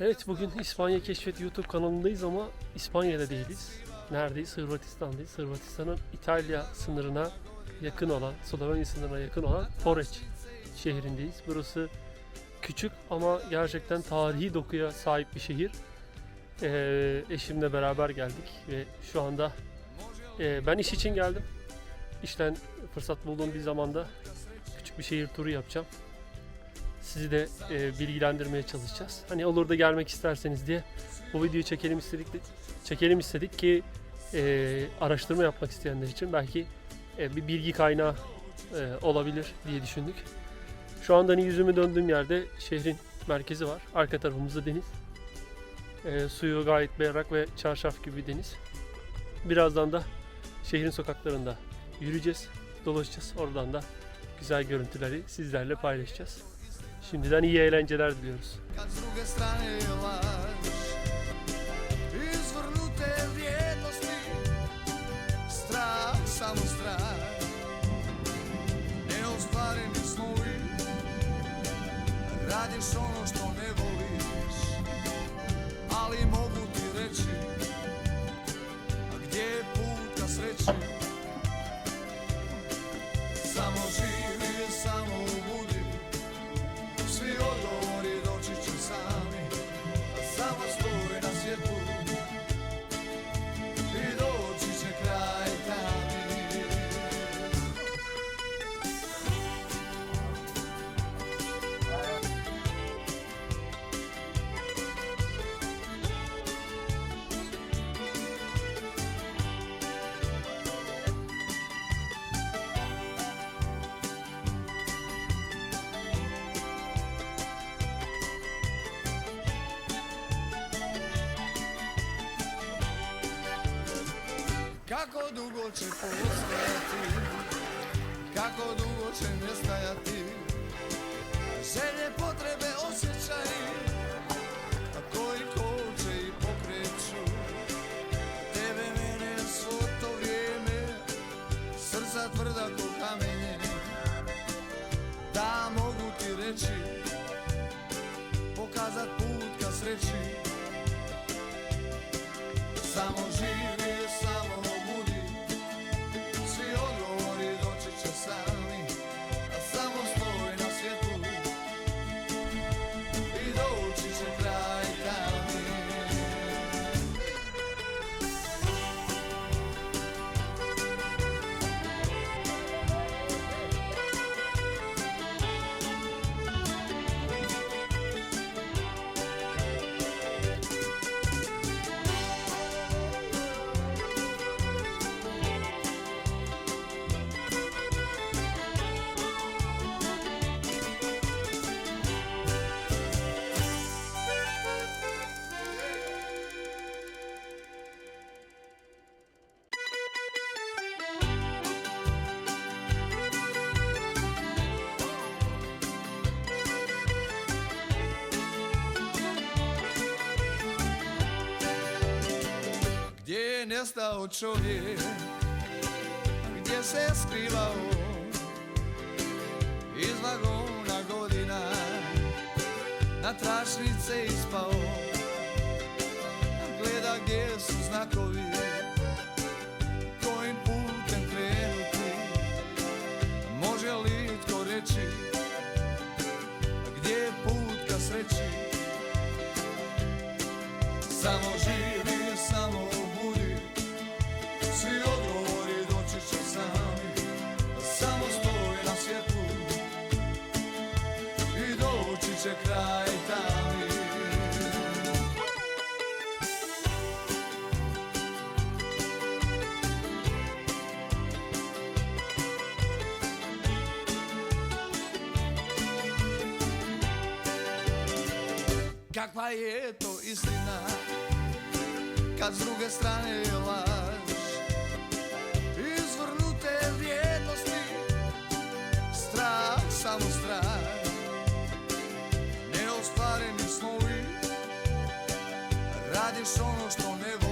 Evet bugün İspanya Keşfet YouTube kanalındayız ama İspanya'da değiliz. Neredeyiz? Hırvatistan'dayız. Hırvatistan'ın İtalya sınırına yakın olan, Slovenya sınırına yakın olan Poreč şehrindeyiz. Burası küçük ama gerçekten tarihi dokuya sahip bir şehir. Ee, eşimle beraber geldik ve şu anda e, ben iş için geldim. İşten fırsat bulduğum bir zamanda küçük bir şehir turu yapacağım. Sizi de e, bilgilendirmeye çalışacağız. Hani olur da gelmek isterseniz diye bu videoyu çekelim istedik çekelim istedik ki e, araştırma yapmak isteyenler için belki e, bir bilgi kaynağı e, olabilir diye düşündük. Şu anda hani yüzümü döndüğüm yerde şehrin merkezi var. Arka tarafımızda deniz. E, suyu gayet berrak ve çarşaf gibi bir deniz. Birazdan da şehrin sokaklarında yürüyeceğiz, dolaşacağız. Oradan da güzel görüntüleri sizlerle paylaşacağız. Şimdiden iyi eğlenceler diliyoruz. Kako dugo će postojati? Kako dugo će nestajati? Želje, potrebe, osjećaji A koji koče i pokreću. Tebe, mene, svo to vrijeme Srca tvrda ko kamenje Da mogu ti reći Pokazat put ka sreći. Samo živi, nestao čovjek Gdje se skrivao Iz vagona godina Na tračnice ispao Kakva je to istina Kad s druge strane je laž? Izvrnute vrijednosti Strah, samo strah. Neostvareni snovi Radiš ono što ne voliš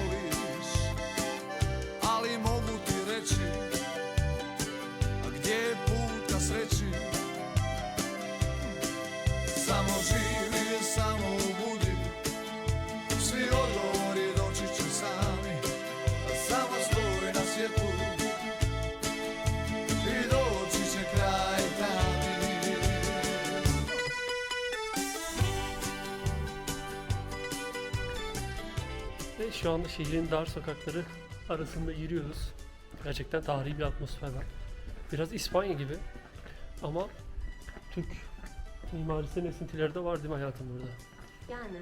şu anda şehrin dar sokakları arasında yürüyoruz. Gerçekten tarihi bir atmosfer var. Biraz İspanya gibi ama Türk mimarisinin esintileri de var değil mi hayatım burada? Yani.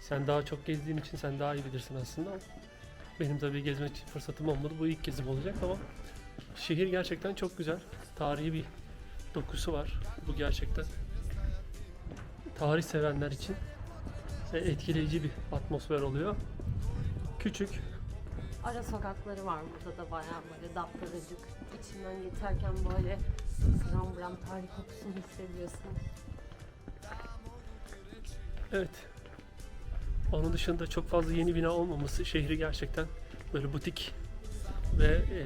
Sen daha çok gezdiğin için sen daha iyi bilirsin aslında benim tabii gezmek için fırsatım olmadı. Bu ilk gezim olacak ama şehir gerçekten çok güzel. Tarihi bir dokusu var. Bu gerçekten tarih sevenler için etkileyici bir atmosfer oluyor. Küçük, Ara sokakları var burada da bayağı böyle daptaracık. İçinden geçerken böyle gram gram tarih kokusunu hissediyorsun. evet. Onun dışında çok fazla yeni bina olmaması şehri gerçekten böyle butik ve e,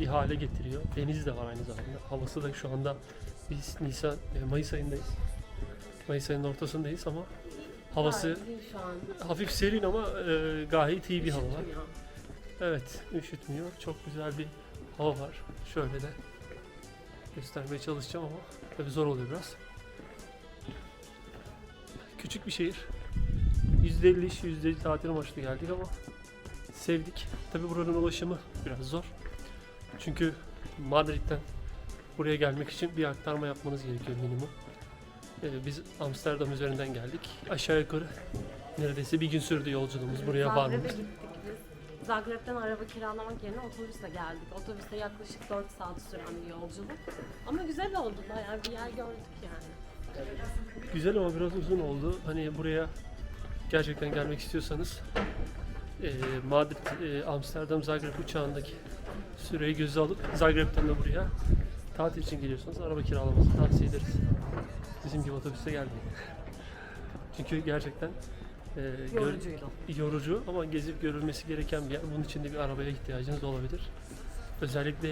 bir hale getiriyor. Deniz de var aynı zamanda. Havası da şu anda biz Nisan, e, Mayıs ayındayız. Mayıs ayının ortasındayız ama havası şu an. hafif serin ama e, gayet iyi bir hava var. Üşütmüyor. Evet, üşütmüyor. Çok güzel bir hava var. Şöyle de göstermeye çalışacağım ama tabii zor oluyor biraz. Küçük bir şehir. %50 iş, %50 tatil amaçlı geldik ama sevdik. Tabii buranın ulaşımı biraz zor. Çünkü Madrid'den buraya gelmek için bir aktarma yapmanız gerekiyor minimum. Ee, biz Amsterdam üzerinden geldik. Aşağı yukarı neredeyse bir gün sürdü yolculuğumuz buraya Zagreb'e varmamız. gittik biz. Zagreb'den araba kiralamak yerine otobüsle geldik. Otobüste yaklaşık 4 saat süren bir yolculuk. Ama güzel oldu. Bayağı bir yer gördük yani. Güzel ama biraz uzun oldu. Hani buraya gerçekten gelmek istiyorsanız eee Madrid, eee, Amsterdam, Zagreb uçağındaki süreyi göze alıp Zagreb'ten de buraya tatil için geliyorsanız araba kiralamanızı tavsiye ederiz. Bizim gibi otobüste gelmeyin. Çünkü gerçekten eee, gör- Yorucuydu. yorucu ama gezip görülmesi gereken bir yer. Bunun için de bir arabaya ihtiyacınız olabilir. Özellikle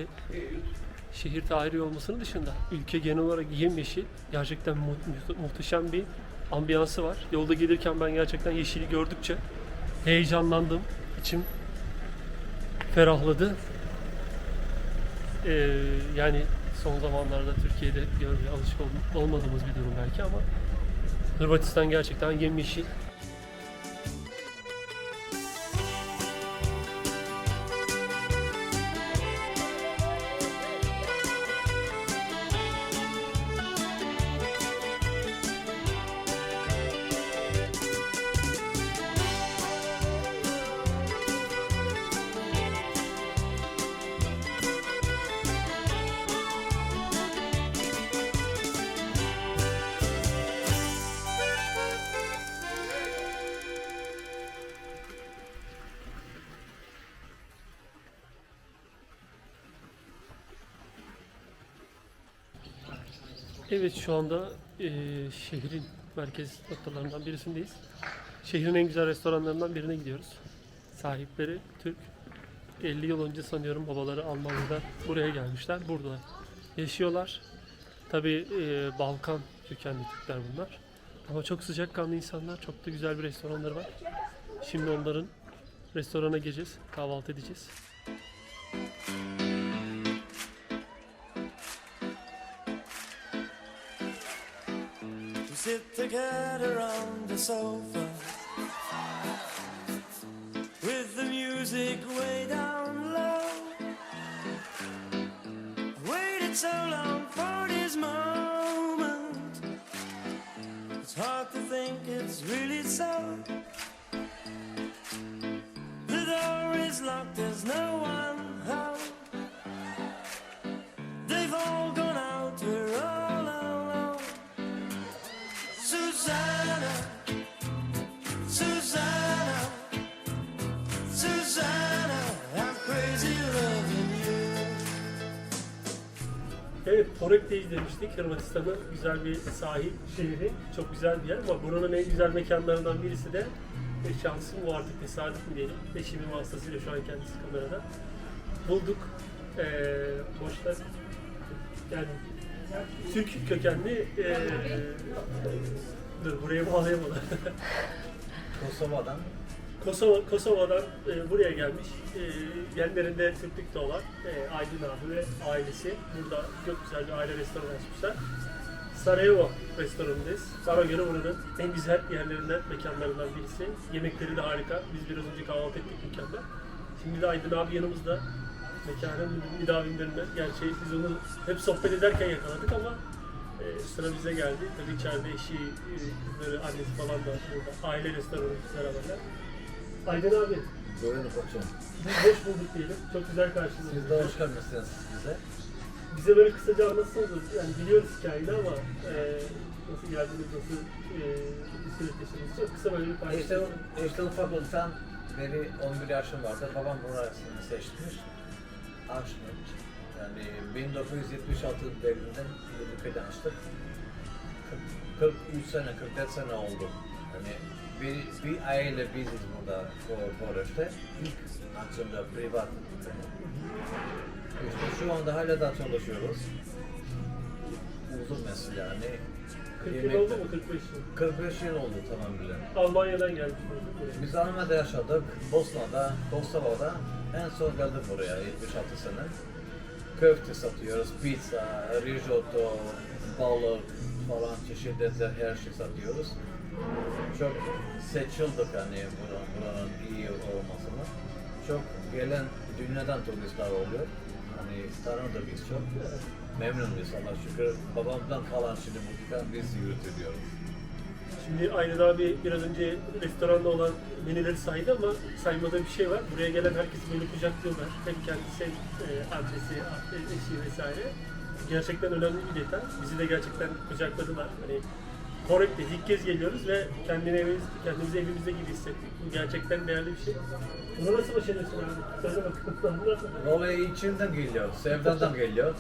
şehir tarihi olmasının dışında ülke genel olarak yemyeşil. Gerçekten mu- mu- muhteşem bir ambiyansı var. Yolda gelirken ben gerçekten yeşili gördükçe heyecanlandım. İçim ferahladı. Ee, yani son zamanlarda Türkiye'de görmeye alışık ol- olmadığımız bir durum belki ama Hırvatistan gerçekten yemyeşil. Evet şu anda eee, şehrin merkez noktalarından birisindeyiz. Şehrin en güzel restoranlarından birine gidiyoruz. Sahipleri Türk. 50 yıl önce sanıyorum babaları Almanya'dan buraya gelmişler. Burada yaşıyorlar. Tabi Balkan kökenli Türkler bunlar. Ama çok sıcakkanlı insanlar. Çok da güzel bir restoranları var. Şimdi onların restorana gireceğiz. Kahvaltı edeceğiz. Sit together on the sofa with the music way down low. Waited so long for this moment. It's hard to think it's really so. The door is locked, there's no one Evet, Porek'teyiz demiştik. Hırvatistan'ın güzel bir sahil şehri. Çok güzel bir yer ama buranın en güzel mekanlarından birisi de e, şansım bu artık tesadüf mü diyelim. Eşimin vasıtasıyla şu an kendisi kamerada. Bulduk. Ee, boşta yani Türk kökenli ee, dur buraya bağlayamadım. Kosova'dan Kosova, Kosova'dan e, buraya gelmiş. E, genlerinde Türklük de olan e, Aydın abi ve ailesi burada çok güzel bir aile restoranı açmışlar. Sarajevo restoranındayız. Bana göre buranın en güzel yerlerinden, mekanlarından birisi. Yemekleri de harika. Biz biraz önce kahvaltı ettik mekanda. Şimdi de Aydın abi yanımızda. Mekanın müdavimlerinden. Gerçi biz onu hep sohbet ederken yakaladık ama e, sıra bize geldi. Tabii içeride eşi, e, kızları, annesi falan da burada. Aile restoranı beraberler. Aydın abi, Buyurun koçum. biz hoş bulduk diyelim. Çok güzel karşıladık. Siz de hoş gelmişsiniz bize. Bize böyle kısaca anlatsanız, yani biliyoruz hikayeni ama e, nasıl geldiniz, nasıl e, bir süreç yaşadınız, çok kısa böyle bir İşte, paylaşın. işte ufaklıktan beri 11 yaşım vardı. Babam burasını seçmiş. Açmış. Yani 1976 devrinden Yediköy'den açtık. 43 sene, 44 sene oldu. Yani bir, bir aile biziz burada bu Boreş'te. İlk açımda privat. İşte şu anda hala da çalışıyoruz. Uzun mesela hani 40 yıl oldu mu, 45 yıl? 45 yıl oldu tamam bile. Almanya'dan buraya. Biz Almanya'da yaşadık, Bosna'da, Kosova'da. En son geldim buraya 76 sene. Köfte satıyoruz, pizza, risotto, balık falan çeşitli her şey satıyoruz. Çok seçildik hani buranın, buranın iyi olmasını. Çok gelen dünyadan turistler oluyor. Hani tanıdık biz çok. Memnunuz Allah şükür. Babamdan kalan şimdi dükkan biz yürütüyoruz. Şimdi Aydın abi biraz önce restoranda olan menüleri saydı ama saymadığı bir şey var. Buraya gelen herkesi böyle kucaklıyorlar. Hem kendisi e, annesi, e, eşi vesaire. Gerçekten önemli bir detay. Bizi de gerçekten kucakladılar. Hani Korek'te ilk kez geliyoruz ve kendini evimiz, kendimizi evimizde gibi hissettik. Bu gerçekten değerli bir şey. Bunu nasıl başarıyorsun abi? Söyle bakalım. Anlat. Vallahi içimden geliyor, sevdadan geliyor.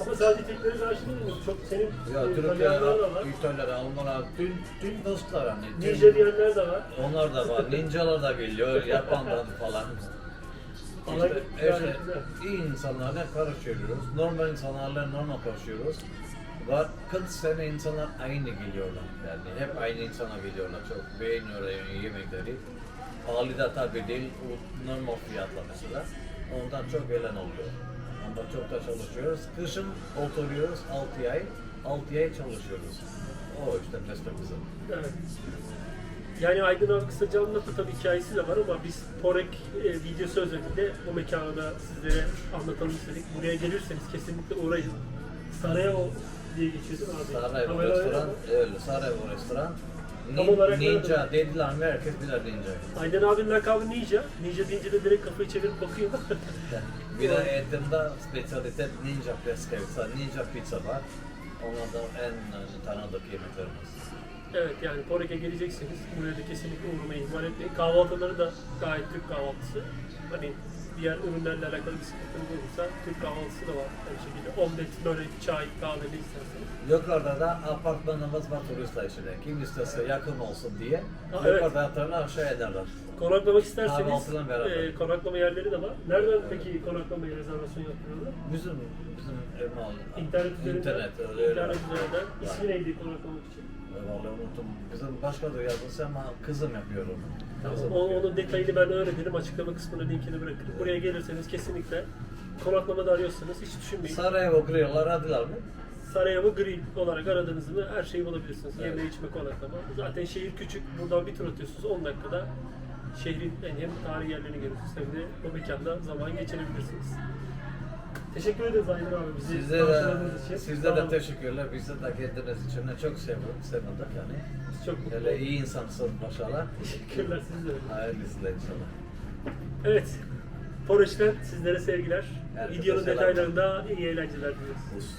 Ama sadece değil mi? Çok senin Ya Türkler, tanıyanlar da var. İtalyanlar, Almanlar, tüm, tüm dostlar hani. tüm- Ninja diyenler de var. Onlar da var, ninjalar da geliyor, Japan'dan falan. İşte, gayet işte güzel. iyi insanlarla karışıyoruz, normal insanlarla normal karışıyoruz. Var 40 sene insanlar aynı geliyorlar yani hep aynı insana geliyorlar çok beğeniyorlar yani yemekleri. Pahalı da tabii değil, normal fiyatla mesela. Ondan çok gelen oluyor. Ama çok da çalışıyoruz. Kışın oturuyoruz 6 ay, 6 ay çalışıyoruz. O işte meslek bizim. Evet. Yani Aydın abi kısaca anlattı tabii hikayesi de var ama biz Porek e, videosu özelinde bu mekanı da sizlere anlatalım istedik. Buraya gelirseniz kesinlikle uğrayın. Sarajevo diye geçiyor değil mi abi? Sarajevo restoran, öyle Sarajevo restoran. Tam Nin- olarak ninja dediler mi herkes bilir ninja. Aydın abinin lakabı Ninja. Ninja deyince de direkt kafayı çevirip bakıyor. Bir de etimde spesiyalite ninja peskavita, ninja pizza var. Onlar da en e, tanıdık yemeklerimiz. evet yani Porek'e gelecekseniz buraya da kesinlikle uğramayı ihmal etmeyin. Kahvaltıları da gayet Türk kahvaltısı. Hani diğer ürünlerle alakalı bir sıkıntınız olursa Türk kahvaltısı da var aynı şekilde. Omlet, börek, çay, kahve ne isterseniz. Yukarıda da apartmanımız var turistler için. Kim isterse yakın olsun diye. Ha, evet. Yukarıda aşağı ederler. Konaklamak isterseniz beraber. e, konaklama yerleri de var. Nereden peki konaklamaya rezervasyon yapıyorlar? Bizim bizim emal İnternet üzerinden. internet öyle öyle. İnternet üzerinden. İsmi neydi konaklamak için? Vallahi unuttum. Bizim başka da yazılsa ama kızım yapıyorum. Tamam, onun detayını ben öğrenirim. Açıklama kısmına linkini bırakırım. Buraya gelirseniz kesinlikle konaklamada arıyorsanız hiç düşünmeyin. Sarajevo Grill'lar aradılar mı? Sarajevo Grill olarak aradığınız mı her şeyi bulabilirsiniz. Evet. Yeme içme konaklama. Zaten şehir küçük. Buradan bir tur atıyorsunuz 10 dakikada şehrin en hem tarihi yerlerini görürsünüz hem de o mekanda zaman geçirebilirsiniz. Teşekkür ederiz Aydın abi bizi için. de, sizde Sağ de olun. teşekkürler. Biz de kendiniz için de çok sevindik, sevindik yani. Biz çok mutlu Hele olduk. iyi insansınız maşallah. Teşekkürler siz de. Hayırlısı da inşallah. Evet. Foreş'ten sizlere sevgiler. Herkese Videonun detaylarında iyi eğlenceler diliyoruz.